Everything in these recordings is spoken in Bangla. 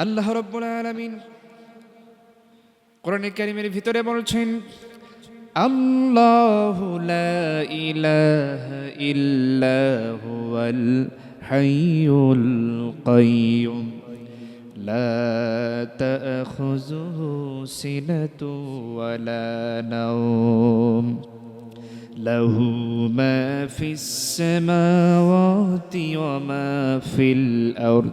আল্লাহ রব্বুল আলামিন কোরআন কারিমের ভিতরে বলছেন আল্লাহু লা ইলাহা ইল্লা হুয়াল হাইয়ুল কাইয়ুম لا تأخذه سنة ولا نوم له ما في السماوات وما في الأرض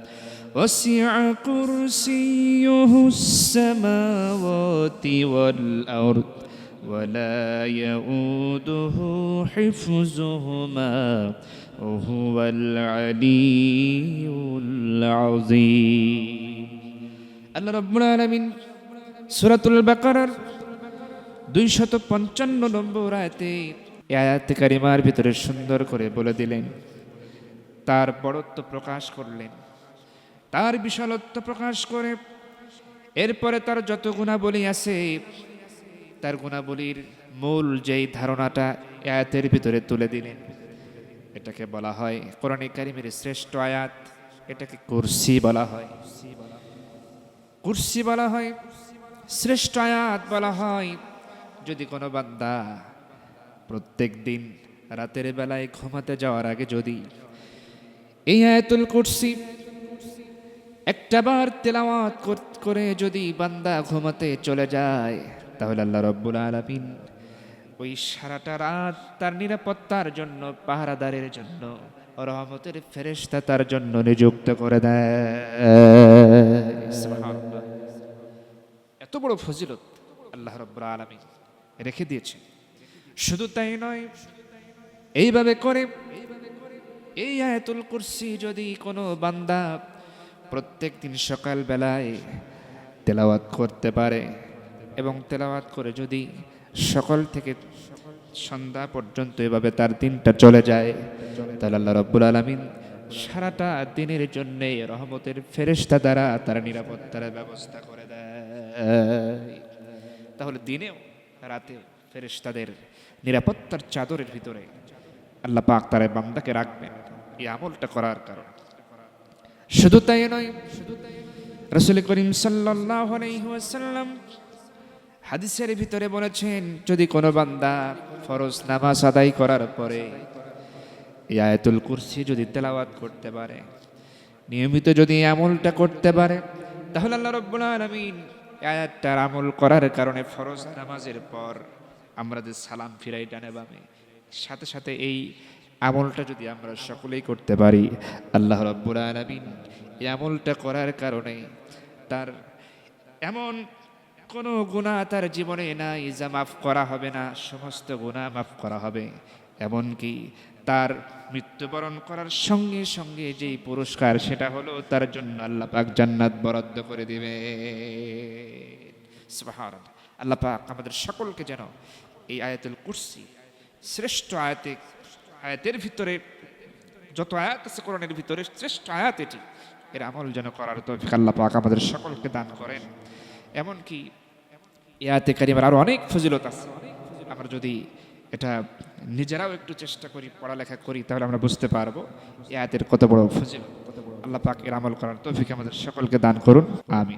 وسع كرسيه السماوات والأرض ولا يؤوده حفظهما وهو العلي العظيم الله رب العالمين সুরাতুল বাকারার দুইশত পঞ্চান্ন নম্বর আয়াতে এই আয়াতে কারিমার ভিতরে সুন্দর করে বলে দিলেন তার বড়ত্ব প্রকাশ করলেন তার বিশালত্ব প্রকাশ করে। এরপরে তার যত গুণাবলী আছে, তার গুণাবলীর মূল যেই ধারণাটা আয়াতের ভিতরে তুলে দিলেন, এটাকে বলা হয় কোরআন কারিমের শ্রেষ্ঠ আয়াত, এটাকে কুরসি বলা হয়। কুরসি বলা হয়, শ্রেষ্ঠ আয়াত বলা হয়, যদি কোনো বান্দা প্রত্যেক দিন রাতের বেলায় ঘুমাতে যাওয়ার আগে যদি এই আয়াতুল কুরসি একটা বার তেলাওয়াত করে যদি বান্দা ঘুমাতে চলে যায়, তাহলে আল্লাহ রব্বুল আলামিন ওই সারাটা রাত তার নিরাপত্তার জন্য, পাহারাদারের জন্য, রহমতের ফেরেশতা তার জন্য নিযুক্ত করে দেয়। এত বড় ফজিলত আল্লাহ রব্বুল আলামিন রেখে দিয়েছে শুধু তাই নয়, এইভাবে করে, এই আয়াতুল কুরসি যদি কোনো বান্দা প্রত্যেক দিন সকাল বেলায় তেলাওয়াত করতে পারে এবং তেলাওয়াত করে যদি সকাল থেকে সন্ধ্যা পর্যন্ত এভাবে তার দিনটা চলে যায়, তাহলে আল্লাহ রব্বুল আলমিন সারাটা দিনের জন্যে রহমতের ফেরেশতা দ্বারা তার নিরাপত্তার ব্যবস্থা করে দেয়। তাহলে দিনেও রাতে ফেরেশতাদের নিরাপত্তার চাদরের ভিতরে আল্লাহ পাক তার বান্দাকে রাখবেন। এই আমলটা করার কারণ। শুধু তাই নয়, রসুল করিম ওয়াসাল্লাম হাদিসের ভিতরে বলেছেন, যদি কোনো বান্দা ফরজ নামাজ আদায় করার পরে এই কুরসি যদি তেলাওয়াত করতে পারে, নিয়মিত যদি আমলটা করতে পারে, তাহলে আল্লাহ রব্বুল আলামিন আয়াতটার আমল করার কারণে ফরজ নামাজের পর আমরা যে সালাম ফিরাই ডানে বামে, সাথে সাথে এই আমলটা যদি আমরা সকলেই করতে পারি, আল্লাহ রব্বুল আলামিন এই আমলটা করার কারণে তার এমন কোনো গুণা তার জীবনে নাই যা মাফ করা হবে না, সমস্ত গুণা মাফ করা হবে এমনকি তার মৃত্যুবরণ করার সঙ্গে সঙ্গে যেই পুরস্কার, সেটা হলো তার জন্য আল্লাহ পাক জান্নাত বরাদ্দ করে দিবে। আল্লাহ পাক আমাদের সকলকে যেন এই আয়াতুল কুরসি শ্রেষ্ঠ আয়াতে আয়াতের ভিতরে, যত আয়াত আছে কোরআনের ভিতরে, শ্রেষ্ঠ আয়াত এটি। এর আমল যেন করার তৌফিক আল্লাহ পাক আমাদের সকলকে দান করেন। এমনকি এ আয়াতে কারিমার আরও অনেক ফজিলত আছে। আমরা যদি এটা নিজেরাও একটু চেষ্টা করি, পড়ালেখা করি, তাহলে আমরা বুঝতে পারব এ আয়াতের কত বড় ফজিলত। আল্লাহ পাক এর আমল করার তৌফিক আমাদের সকলকে দান করুন। আমি